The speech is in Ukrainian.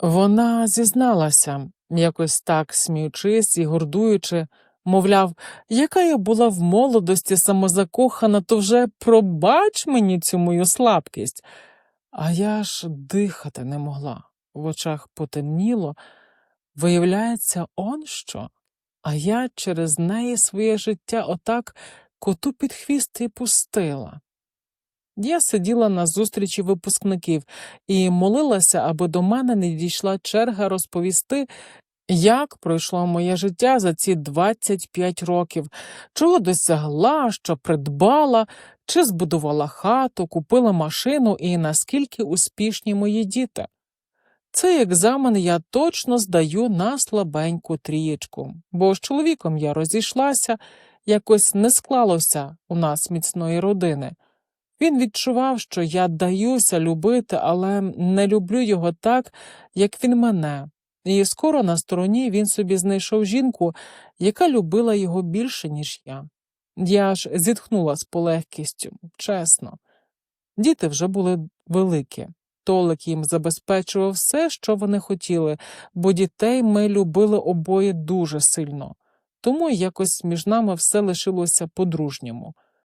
Вона зізналася, якось так сміючись і гордуючи, мовляв, яка я була в молодості самозакохана, то вже пробач мені цю мою слабкість. А я ж дихати не могла. В очах потемніло. Виявляється, он що. А я через неї своє життя отак коту під хвіст і пустила. Я сиділа на зустрічі випускників і молилася, аби до мене не дійшла черга розповісти, як пройшло моє життя за ці 25 років, чого досягла, що придбала, чи збудувала хату, купила машину і наскільки успішні мої діти. Цей екзамен я точно здаю на слабеньку трієчку, бо з чоловіком я розійшлася, якось не склалося у нас міцної родини. Він відчував, що я даюся любити, але не люблю його так, як він мене, і скоро на стороні він собі знайшов жінку, яка любила його більше, ніж я. Я ж зітхнула з полегкістю, чесно. Діти вже були великі. Толик їм забезпечував все, що вони хотіли, бо дітей ми любили обоє дуже сильно, тому якось між нами все лишилося по-дружньому.